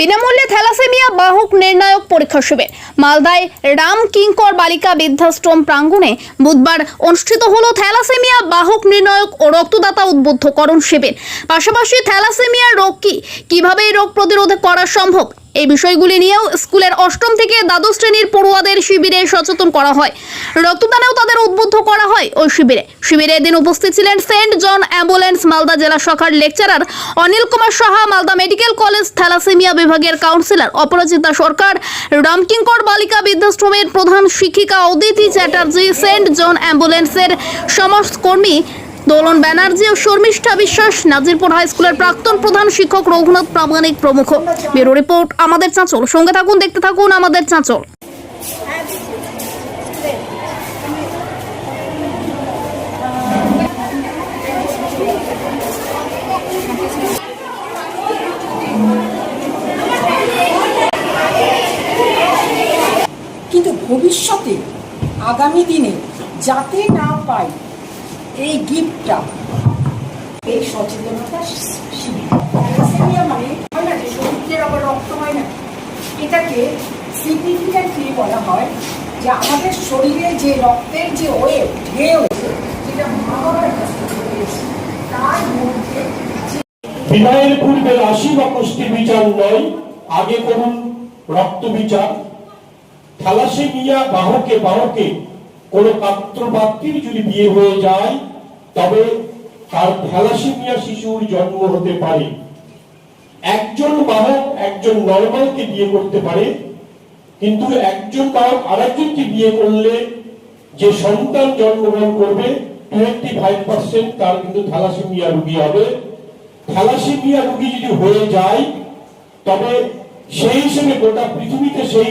বিনামূল্যে থ্যালাসেমিয়া বাহক নির্ণায়ক পরীক্ষা শিবির। মালদায় রাম কিঙ্কর বালিকা বৃদ্ধাশ্রম প্রাঙ্গণে বুধবার অনুষ্ঠিত হল থ্যালাসেমিয়া বাহক নির্ণায়ক ও রক্তদাতা উদ্বুদ্ধকরণ শিবির। পাশাপাশি থ্যালাসেমিয়া রোগ কি? কীভাবে এই রোগ প্রতিরোধ করা সম্ভব? এই বিষয়গুলি নিয়েও স্কুলের অষ্টম থেকে দ্বাদশ শ্রেণির পড়ুয়াদের শিবিরে সচেতন করা হয়। রক্তদানেও তাদের উদ্বুদ্ধ করা হয় ওই শিবিরে। শিবিরে এদিন উপস্থিত ছিলেন সেন্ট জন অ্যাম্বুলেন্স মালদা জেলা শাখার lecturer Anil Kumar Saha, Malda medical college thalassemia বিভাগের কাউন্সিলর, অপরাজিতা সরকার, রামকিঙ্কর বালিকা বৃদ্ধাশ্রমের প্রধান শিক্ষিকা অদিতি চ্যাটার্জি, সেন্ট জন অ্যাম্বুলেন্সের সমস্ত কর্মী দোলন ব্যানার্জি ও শর্মিষ্ঠা বিশ্বাস, নাজিরপুর হাই স্কুলের প্রাক্তন প্রধান শিক্ষক রঘুনাথ প্রামাণিক প্রমুখ। ব্যুরো রিপোর্ট, আমাদের চাঁচল। সঙ্গে থাকুন, দেখতে থাকুন আমাদের চাঁচল। কিন্তু ভবিষ্যতে, আগামী দিনে যাতে না পাই এই গিফটটা। এই সচেতনতা থ্যালাসেমিয়া মানে হয় না যে শরীরের আবার রক্ত হয় না? এটাকে সিগনিফিক্যান্টলি বলা হয় যে আমাদের শরীরে যে রক্তের যে ওয়েভ ঢেউ, যেটা তার মধ্যে বিদায়ের পূর্বে রাশি বা কোষ্ঠী বিচার নয়, আগে করুন রক্ত বিচার। থ্যালাসেমিয়া বাহকে বাহকে কোনো পাত্র পাত্রীর যদি বিয়ে হয়ে যায়, তবে তার থ্যালাসেমিয়া শিশুর জন্ম হতে পারে। একজন বাহক, একজন নর্মালকে বিয়ে করতে পারে, কিন্তু একজন বাহক আরেকজনকে বিয়ে করলে যে সন্তান জন্মগ্রহণ করবে টোয়েন্টি ফাইভ পার্সেন্ট তার কিন্তু থ্যালাসেমিয়া রুগী হবে। থ্যালাসেমিয়া রুগী যদি হয়ে যায়, তবে সেই হিসেবে গোটা পৃথিবীতে সেই